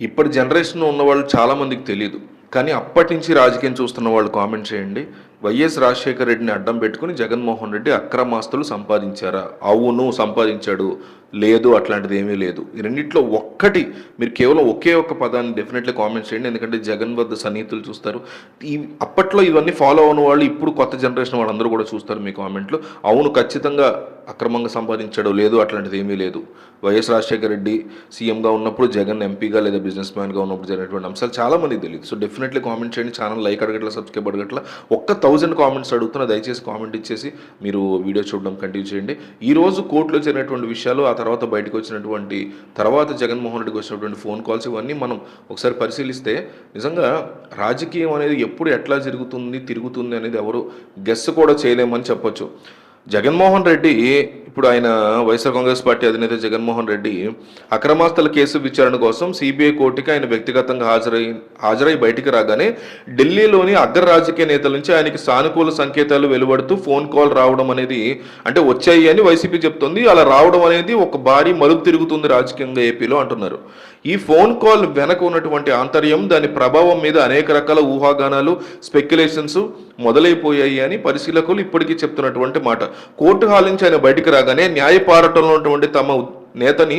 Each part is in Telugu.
ఇప్పటి జనరేషన్ ఉన్న వాళ్ళు చాలామందికి తెలియదు కానీ అప్పటి నుంచి రాజకీయం చూస్తున్న వాళ్ళు కామెంట్ చేయండి. వైఎస్ రాజశేఖర రెడ్డిని అడ్డం పెట్టుకుని జగన్మోహన్ రెడ్డి అక్రమాస్తులు సంపాదించారా? అవును సంపాదించాడు. లేదు అట్లాంటిది ఏమీ లేదు. ఈ రెండిట్లో ఒక్కటి మీరు కేవలం ఒకే ఒక్క పదాన్ని డెఫినెట్లీ కామెంట్ చేయండి. ఎందుకంటే జగన్ వద్ద సన్నిహితులు చూస్తారు. ఈ అప్పట్లో ఇవన్నీ ఫాలో అవని వాళ్ళు ఇప్పుడు కొత్త జనరేషన్ వాళ్ళందరూ కూడా చూస్తారు మీ కామెంట్లు అవును ఖచ్చితంగా అక్రమంగా సంపాదించాడు. లేదు అట్లాంటిది ఏమీ లేదు. వైఎస్ రాజశేఖర రెడ్డి సీఎంగా ఉన్నప్పుడు జగన్ ఎంపీగా లేదా బిజినెస్ మ్యాన్గా ఉన్నప్పుడు జరిగినటువంటి అంశాలు చాలామంది తెలియదు. సో డెఫినెట్లీ కామెంట్ చేయండి. ఛానల్ లైక్ అడగట్ల సబ్స్క్రైబ్ అడగట్ల. ఒక్క థౌజండ్ కామెంట్స్ అడుగుతున్నా దయచేసి కామెంట్ ఇచ్చేసి మీరు వీడియో చూడడం కంటిన్యూ చేయండి. ఈ రోజు కోర్టులో జరిగినటువంటి విషయాలు ఆ తర్వాత బయటకు వచ్చినటువంటి తర్వాత జగన్మోహన్ రెడ్డికి వచ్చినటువంటి ఫోన్ కాల్స్ ఇవన్నీ మనం ఒకసారి పరిశీలిస్తే నిజంగా రాజకీయం అనేది ఎప్పుడు ఎట్లా జరుగుతుంది తిరుగుతుంది అనేది ఎవరు గెస్ కూడా చేయలేమని చెప్పొచ్చు. జగన్మోహన్ రెడ్డి ఇప్పుడు ఆయన వైఎస్ఆర్ కాంగ్రెస్ పార్టీ అధినేత జగన్మోహన్ రెడ్డి అక్రమాస్తుల కేసు విచారణ కోసం సిబిఐ కోర్టుకి ఆయన వ్యక్తిగతంగా హాజరై హాజరై బయటికి రాగానే ఢిల్లీలోని అగ్ర రాజకీయ నేతల నుంచి ఆయనకి సానుకూల సంకేతాలు వెలువడుతూ ఫోన్ కాల్ రావడం అనేది అంటే వచ్చాయి అని వైసీపీ చెప్తుంది. అలా రావడం అనేది ఒక భారీ మలుపు తిరుగుతుంది రాజకీయంగా ఏపీలో అంటున్నారు. ఈ ఫోన్ కాల్ వెనక ఉన్నటువంటి ఆంతర్యం దాని ప్రభావం మీద అనేక రకాల ఊహాగానాలు స్పెక్యులేషన్స్ మొదలైపోయాయి అని పరిశీలకులు ఇప్పటికీ చెప్తున్నటువంటి మాట. కోర్టు హాల్ నుంచి ఆయన బయటికి రాగానే న్యాయ పోరాటంలో ఉన్నటువంటి తమ నేతని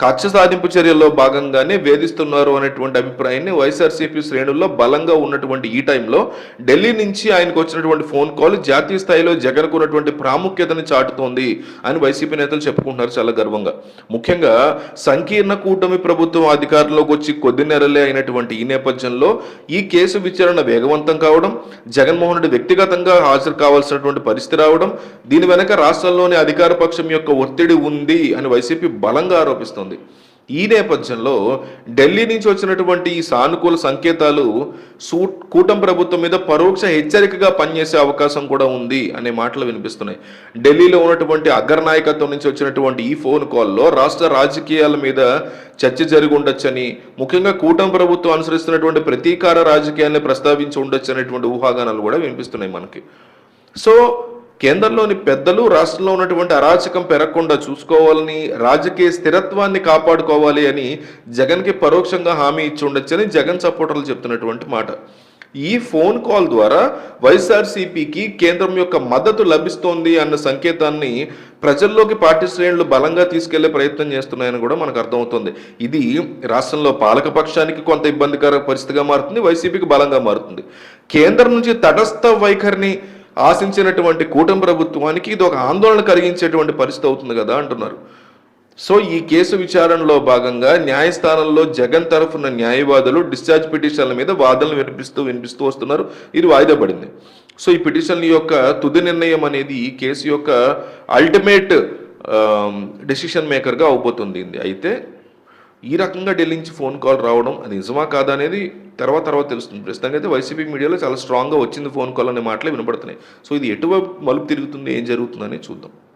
కక్ష సాధింపు చర్యల్లో భాగంగానే వేధిస్తున్నారు అనేటువంటి అభిప్రాయాన్ని వైఎస్ఆర్సీపీ శ్రేణుల్లో బలంగా ఉన్నటువంటి ఈ టైంలో ఢిల్లీ నుంచి ఆయనకు వచ్చినటువంటి ఫోన్ కాల్ జాతీయ స్థాయిలో జగన్కు ఉన్నటువంటి ప్రాముఖ్యతను చాటుతోంది అని వైసీపీ నేతలు చెప్పుకుంటున్నారు చాలా గర్వంగా. ముఖ్యంగా సంకీర్ణ కూటమి ప్రభుత్వం అధికారంలోకి వచ్చి కొద్ది నెలలే అయినటువంటి ఈ నేపథ్యంలో ఈ కేసు విచారణ వేగవంతం కావడం జగన్మోహన్ రెడ్డి వ్యక్తిగతంగా హాజరు కావాల్సినటువంటి పరిస్థితి రావడం దీని వెనక రాష్ట్రంలోని అధికార పక్షం యొక్క ఒత్తిడి ఉంది అని వైసీపీ బలంగా ఆరోపిస్తోంది. ఈ నేపథ్యంలో ఢిల్లీ నుంచి వచ్చినటువంటి ఈ సానుకూల సంకేతాలు సూ కూటమి ప్రభుత్వం మీద పరోక్ష హెచ్చరికగా పనిచేసే అవకాశం కూడా ఉంది అనే మాటలు వినిపిస్తున్నాయి. ఢిల్లీలో ఉన్నటువంటి అగ్రనాయకత్వం నుంచి వచ్చినటువంటి ఈ ఫోన్ కాల్లో రాష్ట్ర రాజకీయాల మీద చర్చ జరిగి ఉండొచ్చని ముఖ్యంగా కూటమి ప్రభుత్వం అనుసరిస్తున్నటువంటి ప్రతీకార రాజకీయాన్ని ప్రస్తావించి ఉండొచ్చు అనేటువంటి ఊహాగానాలు కూడా వినిపిస్తున్నాయి మనకి. సో కేంద్రంలోని పెద్దలు రాష్ట్రంలో ఉన్నటువంటి అరాచకం పెరగకుండా చూసుకోవాలని రాజకీయ స్థిరత్వాన్ని కాపాడుకోవాలి అని జగన్కి పరోక్షంగా హామీ ఇచ్చి ఉండొచ్చని జగన్ సపోర్టర్లు చెప్తున్నటువంటి మాట. ఈ ఫోన్ కాల్ ద్వారా వైఎస్ఆర్సీపీకి కేంద్రం యొక్క మద్దతు లభిస్తోంది అన్న సంకేతాన్ని ప్రజల్లోకి పార్టీ శ్రేణులు బలంగా తీసుకెళ్ళే ప్రయత్నం చేస్తున్నాయని కూడా మనకు అర్థమవుతుంది. ఇది రాష్ట్రంలో పాలకపక్షానికి కొంత ఇబ్బందికర పరిస్థితిగా మారుతుంది వైసీపీకి బలంగా మారుతుంది. కేంద్రం నుంచి తటస్థ వైఖరిని ఆశించినటువంటి కూటమి ప్రభుత్వానికి ఇది ఒక ఆందోళన కలిగించేటువంటి పరిస్థితి అవుతుంది కదా అంటున్నారు. సో ఈ కేసు విచారణలో భాగంగా న్యాయస్థానంలో జగన్ తరఫున న్యాయవాదులు డిశ్చార్జ్ పిటిషన్ల మీద వాదనలు వినిపిస్తూ వినిపిస్తూ వస్తున్నారు. ఇది వాయిదా పడింది. సో ఈ పిటిషన్ల యొక్క తుది నిర్ణయం అనేది ఈ కేసు యొక్క అల్టిమేట్ డెసిషన్ మేకర్గా అవబోతుంది. అయితే ఈ రకంగా ఢిల్లీ నుంచి ఫోన్ కాల్ రావడం అది నిజమా కాదా అనేది తర్వాత తర్వాత తెలుస్తుంది. ప్రస్తుతంగా అయితే వైసీపీ మీడియాలో చాలా స్ట్రాంగ్గా వచ్చింది ఫోన్ కాల్ అనే మాటలే వినపడుతున్నాయి. సో ఇది ఎటువైపు మలుపు తిరుగుతుంది ఏం జరుగుతుందని చూద్దాం.